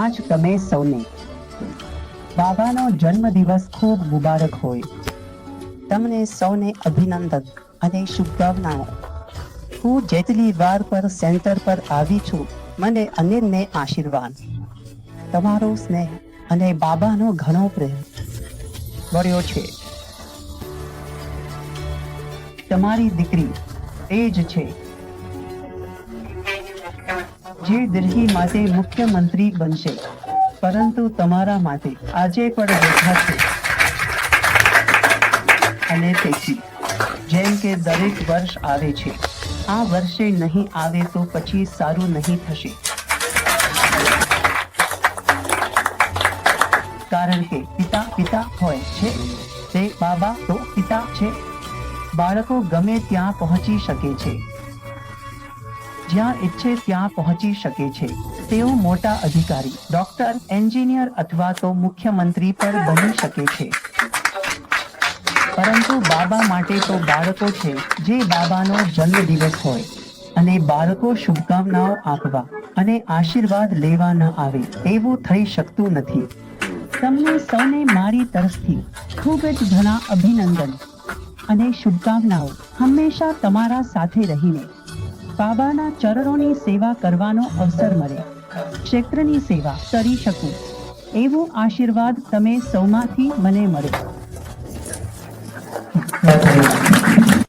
આજ તમે સૌને. બાબાનો જન્મદિવસ ખૂબ મુબારક હોય. તમને સૌને અભિનંદન અને શુભકામનાઓ. હું જેટલી વાર પર સેન્ટર પર આવી છું, મને અનિલને આશીર્વાદ. તમારો સ્નેહ અને બાબાનો ઘણો પ્રેમ મળ્યો છે. તમારી દીકરી એ જ છે. જે દિલ્હી માટે મુખ્યમંત્રી બનશે. પરંતુ તમારા માટે આજે પણ બેઠા છે. અને તેથી, જેમ કે દરેક વર્ષ આવે છે, આ વર્ષે નહીં આવે તો પછી સારું નહીં થશે. કારણ કે પિતા પિતા હોય છે, તે બાબા તો પિતા છે. બાળકો ગમે ત્યાં પહોંચી શકે છે. જ્યાં ઈચ્છે ત્યાં પહોંચી શકે છે. તેઓ મોટા અધિકારી, ડોક્ટર, એન્જિનિયર અથવા તો મુખ્યમંત્રી પણ બની શકે છે. પરંતુ બાબા માટે તો બાળકો છે, જે બાબાનો જન્મદિવસ હોય. અને બાળકો શુભકામનાઓ આપવા અને આશીર્વાદ લેવા ન આવે, એવું થઈ શકતું નથી. તમને સૌને મારી તરફથી ખૂબ જ ઘણા અભિનંદન અને શુભકામનાઓ. હંમેશા તમારા સાથે રહીને બાબાના ચરણોની સેવા કરવાનો અવસર મળે. ક્ષેત્રની સેવા કરી શકું. એવો આશીર્વાદ તમે સૌમાંથી મને મળે.